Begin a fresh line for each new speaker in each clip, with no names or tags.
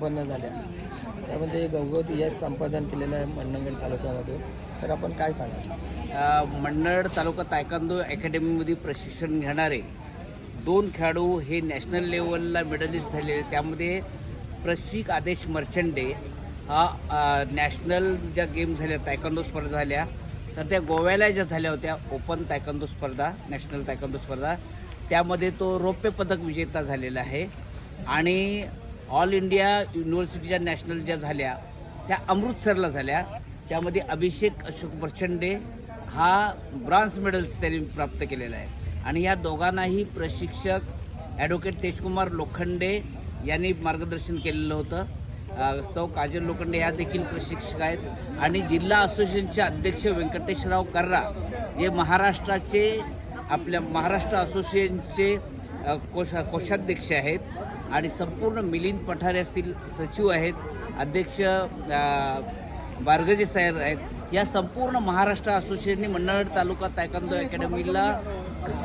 संपन्न झाल्या. त्यामध्ये गवगवत यश संपादन केलेलं आहे मंडणगड तालुक्यामध्ये. तर आपण काय सांगा
अ, मंडळ तालुका तायकांदो अकॅडमीमध्ये प्रशिक्षण घेणारे दोन खेळाडू हे नॅशनल लेवलला मेडलिस्ट झालेले त्यामध्ये प्रशिक आदेश मर्चंडे हा नॅशनल ज्या गेम झाल्या तायकांदो स्पर्धा झाल्या. तर त्या गोव्याला ज्या झाल्या होत्या ओपन तायकांदो स्पर्धा नॅशनल तायकांदो स्पर्धा. त्यामध्ये तो रौप्य पदक विजेता झालेला आहे. आणि ऑल इंडिया युनिव्हर्सिटीच्या नॅशनल ज्या झाल्या त्या अमृतसरला झाल्या. त्यामध्ये अभिषेक अशोक प्रचंडे हा ब्रॉन्झ मेडल्स त्यांनी प्राप्त केलेला आहे. आणि या दोघांनाही प्रशिक्षक ॲडव्होकेट तेजकुमार लोखंडे यांनी मार्गदर्शन केलेलं होतं. सौ काजल लोखंडे या देखील प्रशिक्षक आहेत. आणि जिल्हा असोसिएशनचे अध्यक्ष व्यंकटेशराव कर्रा जे महाराष्ट्राचे आपल्या महाराष्ट्र असोसिएशनचे कोश कोषाध्यक्ष आहेत. आणि संपूर्ण मिलिंद पठारे असतील सचिव आहेत अध्यक्ष अ, बारगजे साहेब आहेत. या संपूर्ण महाराष्ट्र असोसिएशनने मंडळ तालुका तायकांदो अकॅडमीला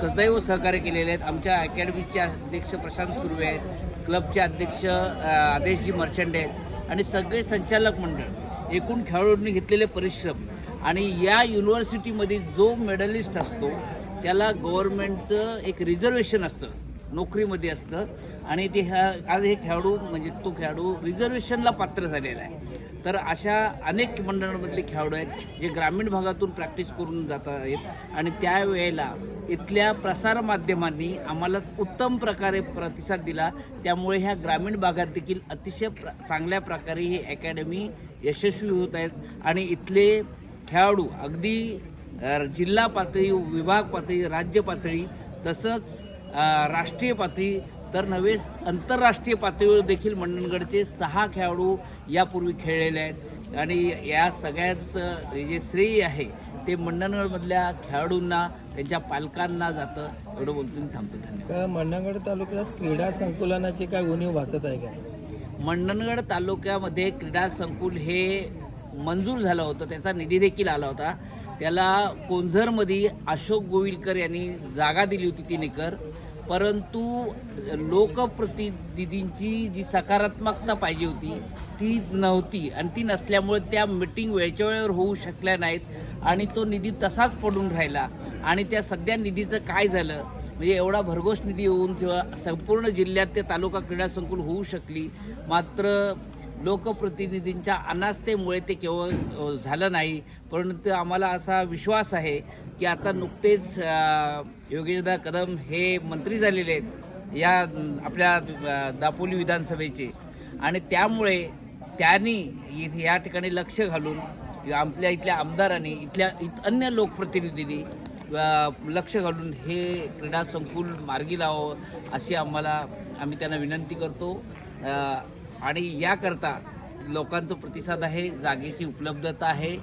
सदैव सहकार्य केलेले आहेत. आमच्या अकॅडमीचे अध्यक्ष प्रशांत सुर्वे आहेत क्लबचे अध्यक्ष आदेशजी मर्चंडे आहेत आणि सगळे संचालक मंडळ. एकूण खेळाडूंनी घेतलेले परिश्रम आणि या युनिव्हर्सिटीमध्ये जो मेडलिस्ट असतो त्याला गव्हर्नमेंटचं एक रिझर्वेशन असतं. नोकरीमध्ये असतं. आणि ते ह्या आज हे खेळाडू म्हणजे तो खेळाडू रिझर्वेशनला पात्र झालेला आहे. तर अशा अनेक मंडळांमधले खेळाडू आहेत जे ग्रामीण भागातून प्रॅक्टिस करून जात आहेत. आणि त्यावेळेला इथल्या प्रसारमाध्यमांनी आम्हाला उत्तम प्रकारे प्रतिसाद दिला. त्यामुळे ह्या ग्रामीण भागात देखील अतिशय प्र चांगल्या प्रकारे ही अकॅडमी यशस्वी होत आहेत. आणि इथले खेळाडू अगदी जिल्हा पातळी विभाग पातळी राज्य पातळी तसंच राष्ट्रीय पातळी तर नव्हे आंतरराष्ट्रीय पातळीवर देखील मंडणगडचे सहा खेळाडू यापूर्वी खेळलेले आहेत. आणि या सगळ्यांचं जे श्रेय आहे ते मंडणगडमधल्या खेळाडूंना त्यांच्या पालकांना जातं. एवढं बोलतो थांबतो. धन्यवाद.
मंडणगड तालुक्यात क्रीडा संकुलनाची काय उणीव भासत आहे काय?
मंडणगड तालुक्यामध्ये क्रीडा संकुल हे मंजूर झालं होतं त्याचा निधी देखील आला होता. त्याला कोंझरमध्ये अशोक गोविलकर यांनी जागा दिली होती तीन एकर. परंतु लोकप्रतिनिधींची जी सकारात्मकता पाहिजे होती ती नव्हती. आणि ती नसल्यामुळे त्या मिटिंग वेळच्या वेळेवर होऊ शकल्या नाहीत. आणि तो निधी तसाच पडून राहिला. आणि त्या सध्या निधीचं काय झालं? म्हणजे एवढा भरघोस निधी येऊन किंवा संपूर्ण जिल्ह्यात ते तालुका क्रीडा संकुल होऊ शकली. मात्र लोकप्रतिनिधींच्या अनास्थेमुळे ते केवळ झालं नाही. परंतु आम्हाला असा विश्वास आहे की आता नुकतेच योगेशदा कदम हे मंत्री झालेले आहेत या आपल्या दापोली विधानसभेचे. आणि त्यामुळे त्यांनी इथे या ठिकाणी लक्ष घालून आपल्या इथल्या आमदारांनी इथल्या इत अन्य लोकप्रतिनिधींनी लक्ष घालून हे क्रीडा संकुल मार्गी लावावं अशी आम्हाला आम्ही त्यांना विनंती करतो. आणि याकरता लोकांचा प्रतिसाद आहे जागेची उपलब्धता आहे.